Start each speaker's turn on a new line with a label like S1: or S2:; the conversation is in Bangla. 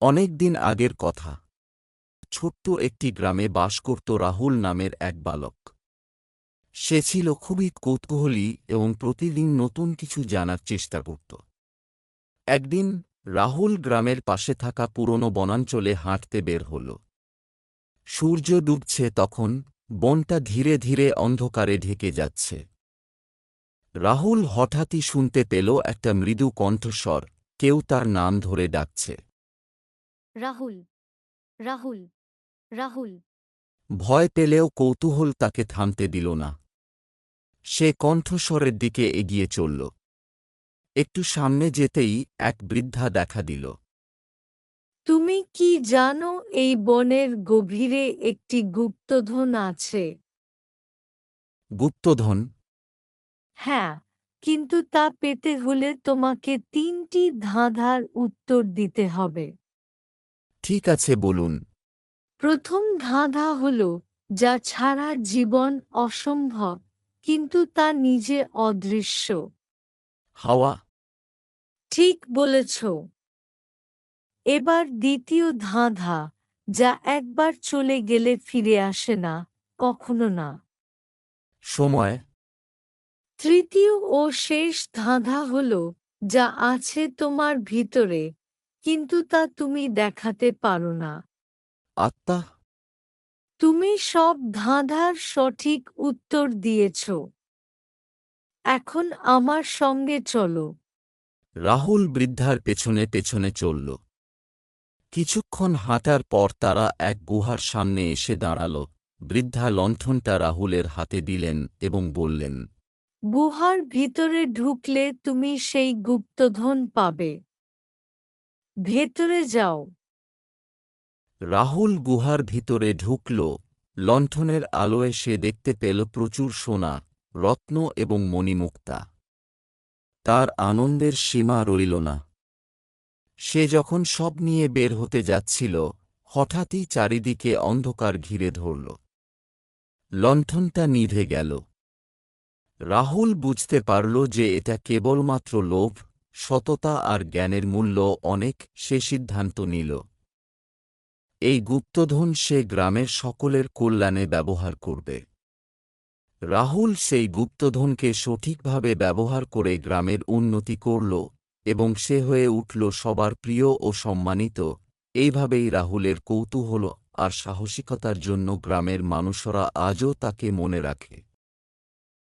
S1: অনেক দিন আগের কথা। ছোট্ট একটি গ্রামে বাস করত রাহুল নামের এক বালক। সে ছিল খুবই কৌতূহলী এবং প্রতিদিন নতুন কিছু জানার চেষ্টা করত। একদিন রাহুল গ্রামের পাশে থাকা পুরনো বনাঞ্চলে হাঁটতে বের হল। সূর্য ডুবছে তখন বনটা ধীরে ধীরে অন্ধকারে ঢেকে যাচ্ছে। রাহুল হঠাৎই শুনতে পেল একটা মৃদু কণ্ঠস্বর, কেউ তার নাম ধরে ডাকছে।
S2: রাহুল রাহুল রাহুল।
S1: ভয় পেলেও কৌতূহল তাকে থামতে দিল না। সে কণ্ঠস্বরের দিকে এগিয়ে চলল। একটু সামনে যেতেই এক বৃদ্ধা দেখা দিল।
S3: তুমি কি জানো এই বনের গভীরে একটি গুপ্তধন আছে?
S1: গুপ্তধন?
S3: হ্যাঁ কিন্তু তা পেতে হলে তোমাকে তিনটি ধাঁধার উত্তর দিতে হবে।
S1: ঠিক আছে বলুন।
S3: প্রথম ধাঁধা হল যা ছাড়া জীবন অসম্ভব কিন্তু তা নিজে অদৃশ্য।
S1: হাওয়া।
S3: ঠিক বলেছ। এবার দ্বিতীয় ধাঁধা যা একবার চলে গেলে ফিরে আসে না কখনো না।
S1: সময়।
S3: তৃতীয় ও শেষ ধাঁধা হল যা আছে তোমার ভিতরে কিন্তু তা তুমি দেখাতে পারো না।
S1: আত্মা।
S3: তুমি সব ধাঁধার সঠিক উত্তর দিয়েছ। এখন আমার সঙ্গে চলো।
S1: রাহুল বৃদ্ধার পেছনে পেছনে চলল। কিছুক্ষণ হাঁটার পর তারা এক গুহার সামনে এসে দাঁড়াল। বৃদ্ধা লণ্ঠনটা রাহুলের হাতে দিলেন এবং বললেন
S3: গুহার ভিতরে ঢুকলে তুমি সেই গুপ্তধন পাবে। ভেতরে যাও।
S1: রাহুল গুহার ভিতরে ঢুকল, লণ্ঠনের আলোয় সে দেখতে পেল প্রচুর সোনা, রত্ন এবং মণিমুক্তা। তার আনন্দের সীমা রইল না। সে যখন সব নিয়ে বের হতে যাচ্ছিল, হঠাৎই চারিদিকে অন্ধকার ঘিরে ধরল। লণ্ঠনটা নিভে গেল। রাহুল বুঝতে পারল যে এটা কেবলমাত্র লোভ সততা আর জ্ঞানের মূল্য অনেক, সে সিদ্ধান্ত নিল। এই গুপ্তধন সে গ্রামের সকলের কল্যাণে ব্যবহার করবে। রাহুল সেই গুপ্তধনকে সঠিকভাবে ব্যবহার করে গ্রামের উন্নতি করল এবং সে হয়ে উঠল সবার প্রিয় ও সম্মানিত। এইভাবেই রাহুলের কৌতূহল আর সাহসিকতার জন্য গ্রামের মানুষরা আজও তাকে মনে রাখে।